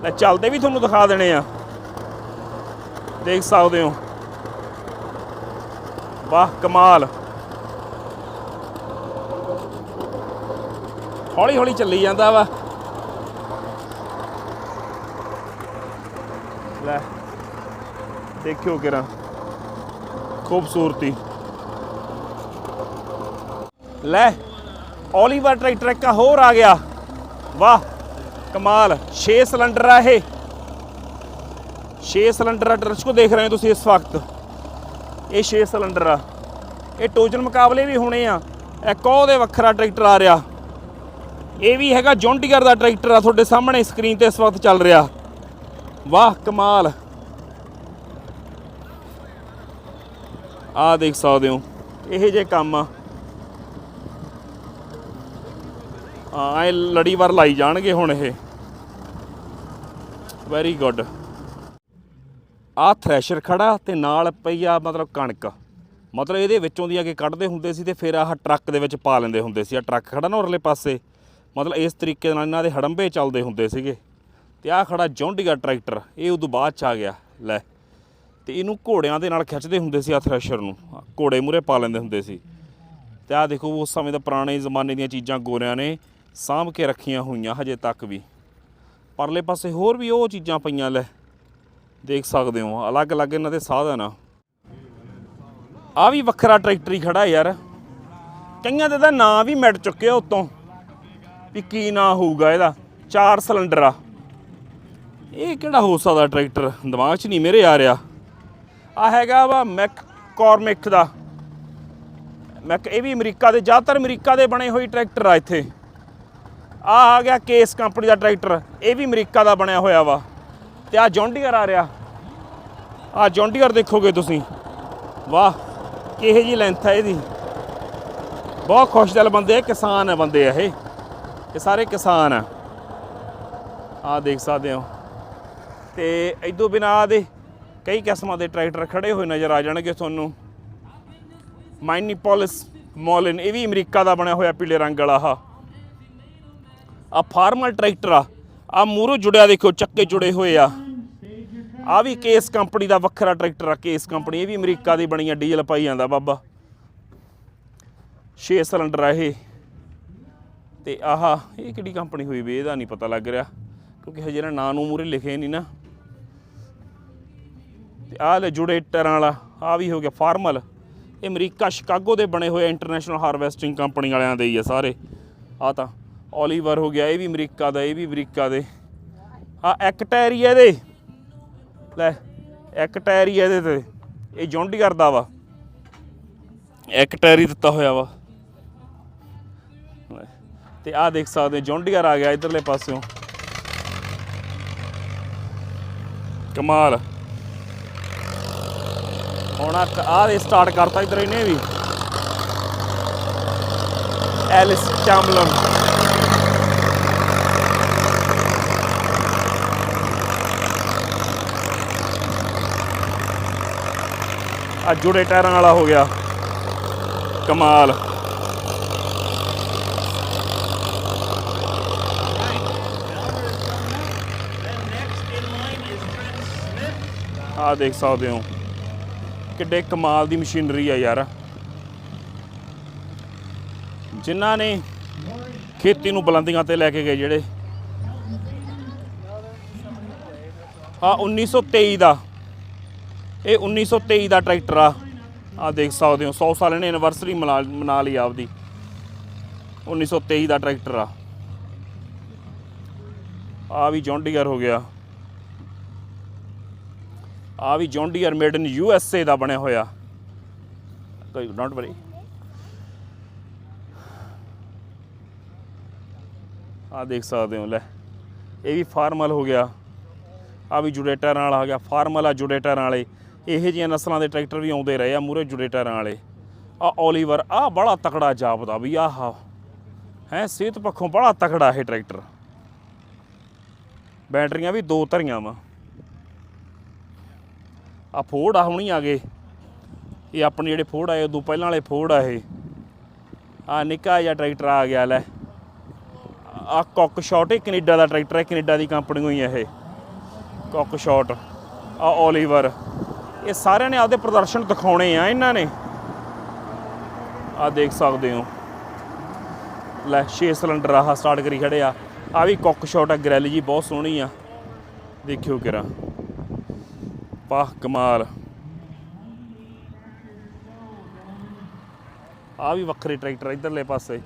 ਲੈ, ਚੱਲਦੇ ਵੀ ਤੁਹਾਨੂੰ ਦਿਖਾ ਦੇਣੇ ਆ। ਦੇਖ ਸਕਦੇ ਹੋ। ਵਾਹ, ਕਮਾਲ। ਹੌਲੀ ਹੌਲੀ ਚੱਲੀ ਜਾਂਦਾ ਵਾ। ਦੇਖਿਓ ਕਿਰਾ ਖੂਬਸੂਰਤੀ। ਲੈ ਓਲੀਵਰ ਟਰੈਕਟਰ ਇੱਕ ਹੋਰ ਆ ਗਿਆ। ਵਾਹ, ਕਮਾਲ 6 ਸਿਲੰਡਰ ਆ ਇਹ। 6 ਸਿਲੰਡਰ ਆ ਟਰਸਕੋ ਦੇਖ ਰਹੇ ਹੋ ਤੁਸੀਂ ਇਸ ਵਕਤ। ਇਹ 6 ਸਿਲੰਡਰ ਆ। ਇਹ ਟੋਜਨ ਮੁਕਾਬਲੇ ਵੀ ਹੋਣੇ ਆ। ਇੱਕ ਉਹਦੇ ਵੱਖਰਾ ਟਰੈਕਟਰ ਆ ਰਿਹਾ। ਇਹ ਵੀ ਹੈਗਾ ਜੌਂਡੀਅਰ ਦਾ ਟਰੈਕਟਰ ਆ ਤੁਹਾਡੇ ਸਾਹਮਣੇ ਸਕਰੀਨ ਤੇ ਇਸ ਵਕਤ ਚੱਲ ਰਿਹਾ। ਵਾਹ, ਕਮਾਲ। ਆਹ ਦੇਖ ਸਕਦੇ ਹੋ, ਇਹ ਜੇ ਕੰਮ ਆ। ਆ ਇਹ ਲੜੀਵਾਰ ਲਾਈ ਜਾਣਗੇ ਹੁਣ ਇਹ। ਵੈਰੀ ਗੁੱਡ ਆ ਥ੍ਰੈਸ਼ਰ ਖੜਾ ਤੇ ਨਾਲ ਪਈ ਆ ਮਤਲਬ ਕਣਕ। ਮਤਲਬ ਇਹਦੇ ਵਿੱਚੋਂ ਦੀ ਅੱਗੇ ਕੱਢਦੇ ਹੁੰਦੇ ਸੀ ਤੇ ਫਿਰ ਆਹ ਟਰੱਕ ਦੇ ਵਿੱਚ ਪਾ ਲੈਂਦੇ ਹੁੰਦੇ ਸੀ। ਆ ਟਰੱਕ ਖੜਾ ਨਾ ਉਰਲੇ ਪਾਸੇ। ਮਤਲਬ ਇਸ ਤਰੀਕੇ ਨਾਲ ਇਹਨਾਂ ਦੇ ਹੜੰਬੇ ਚੱਲਦੇ ਹੁੰਦੇ ਸੀਗੇ। ਤੇ ਆ ਖੜਾ ਜੌਂਡੀਆ ਟਰੈਕਟਰ। ਇਹ ਉਦੋਂ ਬਾਅਦ ਚ ਆ ਗਿਆ। ਲੈ। ਤੇ ਇਹਨੂੰ ਘੋੜਿਆਂ ਦੇ ਨਾਲ ਖਿੱਚਦੇ ਹੁੰਦੇ ਸੀ ਆ ਥ੍ਰੈਸ਼ਰ ਨੂੰ। ਘੋੜੇ ਮੂਰੇ ਪਾ ਲੈਂਦੇ ਹੁੰਦੇ ਸੀ। ਤੇ ਆ ਦੇਖੋ ਉਸ ਸਮੇਂ ਦਾ ਪੁਰਾਣੇ ਜ਼ਮਾਨੇ ਦੀਆਂ ਚੀਜ਼ਾਂ ਗੋਰਿਆਂ ਨੇ ਸਾਂਭ ਕੇ ਰੱਖੀਆਂ ਹੋਈਆਂ ਹਜੇ ਤੱਕ ਵੀ। ਪਰਲੇ ਪਾਸੇ ਹੋਰ ਵੀ ਉਹ ਚੀਜ਼ਾਂ ਪਈਆਂ ਲੈ। ਦੇਖ ਸਕਦੇ ਹੋ, ਅਲੱਗ-ਅਲੱਗ ਇਹਨਾਂ ਦੇ ਸਾਧਨ ਆ। ਆ ਵੀ ਵੱਖਰਾ ਟਰੈਕਟਰ ਹੀ ਖੜਾ ਯਾਰ। ਕਈਆਂ ਦੇ ਤਾਂ ਨਾਂ ਵੀ ਮਿਟ ਚੁੱਕੇ ਆ ਉਤੋਂ। ਵੀ ਕੀ ਨਾਂ ਹੋਊਗਾ ਇਹਦਾ? ਚਾਰ ਸਿਲੰਡਰ ਆ। ਇਹ ਕਿਹੜਾ ਹੋ ਸਕਦਾ ਟਰੈਕਟਰ? ਦਿਮਾਗ 'ਚ ਨਹੀਂ ਮੇਰੇ ਆ ਰਿਹਾ। ਆ ਹੈਗਾ ਵਾ ਮੈਕ ਕਾਰਮਿਕ ਦਾ। ਮੈਕ ਇਹ ਵੀ ਅਮਰੀਕਾ ਦੇ, ਜ਼ਿਆਦਾਤਰ ਅਮਰੀਕਾ ਦੇ ਬਣੇ ਹੋਏ ਟਰੈਕਟਰ ਆ ਇੱਥੇ। ਆ ਆ ਗਿਆ ਕੇਸ ਕੰਪਨੀ ਦਾ ਟਰੈਕਟਰ, ਇਹ ਵੀ ਅਮਰੀਕਾ ਦਾ ਬਣਿਆ ਹੋਇਆ ਵਾ। ਤੇ ਆ ਜੌਂਡੀਅਰ ਆ ਰਿਹਾ। ਆ ਜੌਂਡੀਅਰ ਦੇਖੋਗੇ ਤੁਸੀਂ। ਵਾਹ, ਕਿਹੇ ਜੀ ਲੈਂਥ ਹੈ ਇਹਦੀ। ਬਹੁਤ ਖੁਸ਼ਦਿਲ ਬੰਦੇ, ਕਿਸਾਨ ਆ ਬੰਦੇ ਆ ਇਹ। ਇਹ ਸਾਰੇ ਕਿਸਾਨ ਆ। ਆ ਦੇਖ ਸਕਦੇ ਹੋ। ਤੇ ਇਦੋਂ ਬਿਨਾਂ ਦੇ ਕਈ ਕਿਸਮਾਂ ਦੇ ਟਰੈਕਟਰ ਖੜੇ ਹੋਏ ਨਜ਼ਰ ਆ ਜਾਣਗੇ ਤੁਹਾਨੂੰ। ਮਾਈਨੀਪੋਲਿਸ ਮੋਲਿਨ ਇਹ ਵੀ ਅਮਰੀਕਾ ਦਾ ਬਣਿਆ ਹੋਇਆ ਪੀਲੇ ਰੰਗ ਵਾਲਾ ਆ ਆ ਫਾਰਮਲ ਟਰੈਕਟਰ ਆ। ਆ ਮੂਰੋ ਜੁੜਿਆ ਦੇਖੋ, ਚੱਕੇ ਜੁੜੇ ਹੋਏ ਆ। ਆ ਵੀ ਕੇਸ ਕੰਪਨੀ ਦਾ ਵੱਖਰਾ ਟਰੈਕਟਰ ਆ, ਕੇਸ ਕੰਪਨੀ, ਇਹ ਵੀ ਅਮਰੀਕਾ ਦੀ ਬਣੀ ਆ, ਡੀਜ਼ਲ ਪਾਈ ਜਾਂਦਾ ਬਾਬਾ। 6 ਸਿਲੰਡਰ ਆ ਇਹ। ਤੇ ਆਹ, ਇਹ ਕਿਹੜੀ ਕੰਪਨੀ ਹੋਈ ਵੀ, ਇਹਦਾ ਨਹੀਂ ਪਤਾ ਲੱਗ ਰਿਹਾ, ਕਿਉਂਕਿ ਹਜੇ ਨਾ ਨਾਂ ਨੂੰ ਮੂਰੇ ਲਿਖੇ ਨਹੀਂ ਨਾ। ਤੇ ਆਹ ਲੈ ਜੁੜੇ ਟਰਾਂ ਵਾਲਾ ਆ ਵੀ ਹੋ ਗਿਆ ਫਾਰਮਲ। ਇਹ ਅਮਰੀਕਾ ਸ਼ਿਕਾਗੋ ਦੇ ਬਣੇ ਹੋਏ ਇੰਟਰਨੈਸ਼ਨਲ ਹਾਰਵੈਸਟਿੰਗ ਕੰਪਨੀ ਵਾਲਿਆਂ ਦੇ ਹੀ ਆ ਸਾਰੇ। ਆ ਤਾਂ ਓਲੀਵਰ ਹੋ ਗਿਆ ਇਹ ਵੀ ਅਮਰੀਕਾ ਦਾ ਇਹ ਵੀ ਅਮਰੀਕਾ ਦੇ। ਆ ਇੱਕ ਟਾਇਰ ਹੀ ਇਹਦੇ ਲੈ ਇੱਕ ਟਾਇਰ ਹੀ ਇਹਦੇ ਤੇ ਇਹ ਜੌਂਡੀਅਰ ਦਾ ਵਾ। ਇੱਕ ਟਾਇਰ ਹੀ ਦਿੱਤਾ ਹੋਇਆ ਵਾ। ਲੈ, ਤੇ ਆ ਦੇਖ ਸਕਦੇ ਹੋ ਜੌਂਡੀਅਰ ਆ ਗਿਆ ਇਧਰਲੇ ਪਾਸਿਓਂ। ਕਮਾਲ। ਹੁਣ ਆ ਆਹ ਦੇ ਸਟਾਰਟ ਕਰਤਾ ਇਧਰ ਇਹਨੇ ਵੀ। ਐਲਿਸ ਚੈਮਲਨ। ਆ ਜੁੜੇ ਟਾਇਰਾਂ ਵਾਲਾ ਹੋ ਗਿਆ। ਕਮਾਲ। ਆ ਦੇਖ ਸਕਦੇ ਹੋ। ਕਿੱਡੇ ਕਮਾਲ ਦੀ ਮਸ਼ੀਨਰੀ ਆ ਯਾਰ। ਜਿਨ੍ਹਾਂ ਨੇ ਖੇਤੀ ਨੂੰ ਬੁਲੰਦੀਆਂ ਤੇ ਲੈ ਕੇ ਗਏ ਜਿਹੜੇ। ਆ 1923 ਦਾ। ਇਹ 1923 ਦਾ ਟਰੈਕਟਰ ਆ। ਆ ਦੇਖ ਸਕਦੇ ਹੋ 100 ਸਾਲ ਇਹਨੇ ਐਨਵਰਸਰੀ ਮਨਾ ਮਨਾ ਲਈ ਆਪਦੀ। 1923 ਦਾ ਟਰੈਕਟਰ ਆ। ਆ ਵੀ ਜੌਂਡੀਅਰ ਹੋ ਗਿਆ। ਆ ਵੀ John Deere made in U S A ਦਾ ਬਣਿਆ ਹੋਇਆ। ਕੋਈ ਡੋਂਟ ਵਰੀ ਆ ਦੇਖ ਸਕਦੇ ਹੋ, ਲੈ। ਇਹ ਵੀ ਫਾਰਮਲ ਹੋ ਗਿਆ। ਆ ਵੀ ਜੁਡੇਟਰਾਂ ਨਾਲ ਆ ਗਿਆ। ਫਾਰਮਲ ਆ ਜੁਡੇਟਰਾਂ ਵਾਲੇ ਇਹੋ ਜਿਹੀਆਂ ਨਸਲਾਂ ਦੇ ਟਰੈਕਟਰ ਵੀ ਆਉਂਦੇ ਰਹੇ ਆ ਮੂਰੇ ਜੁਡੇਟਰਾਂ ਵਾਲੇ ਆ ਓਲੀਵਰ ਆ ਬੜਾ ਤਕੜਾ ਜਾਪਦਾ ਵੀ, ਆਹ। ਹੈ, ਸਿਹਤ ਪੱਖੋਂ ਬੜਾ ਤਕੜਾ ਇਹ ਟਰੈਕਟਰ। ਬੈਟਰੀਆਂ ਵੀ ਦੋ ਧਰੀਆਂ ਵਾ। ਆ ਫੋਰਡ ਆ ਹੁਣੀ ਆ ਗਏ। ਇਹ ਆਪਣੇ ਜਿਹੜੇ ਫੋਰਡ ਆਏ, ਉਦੋਂ ਪਹਿਲਾਂ ਵਾਲੇ ਫੋਰਡ ਆ ਇਹ। ਆ ਨਿੱਕਾ ਜਿਹਾ ਟਰੈਕਟਰ ਆ ਗਿਆ, ਲੈ। ਆ ਕੌਕ ਸ਼ਾਟ, ਇਹ ਕੈਨੇਡਾ ਦਾ ਟਰੈਕਟਰ ਹੈ, ਕੈਨੇਡਾ ਦੀ ਕੰਪਨੀ ਹੋਈ ਹੈ ਇਹ। ਕੁੱਕ ਸ਼ਾਟ, ਆ ਓਲੀਵਰ। ਇਹ ਸਾਰਿਆਂ ਨੇ ਆਪਦੇ ਪ੍ਰਦਰਸ਼ਨ ਦਿਖਾਉਣੇ ਆ, ਇਹਨਾਂ ਨੇ। ਆ ਦੇਖ ਸਕਦੇ ਹੋ। ਲੈ 6 ਸਿਲੰਡਰ ਆਹ ਸਟਾਰਟ ਕਰੀ ਖੜੇ ਆ। ਆ ਵੀ ਕੌਕ ਸ਼ਾਟ ਆ ਗ੍ਰਿਲ ਜੀ ਬਹੁਤ ਸੋਹਣੀ ਆ। ਦੇਖਿਓ ਕਿਰਾ ਵਾਹ ਕਮਾਲ। ਆ ਵੀ ਵੱਖਰੇ ਟਰੈਕਟਰ ਇਧਰਲੇ ਪਾਸੇ।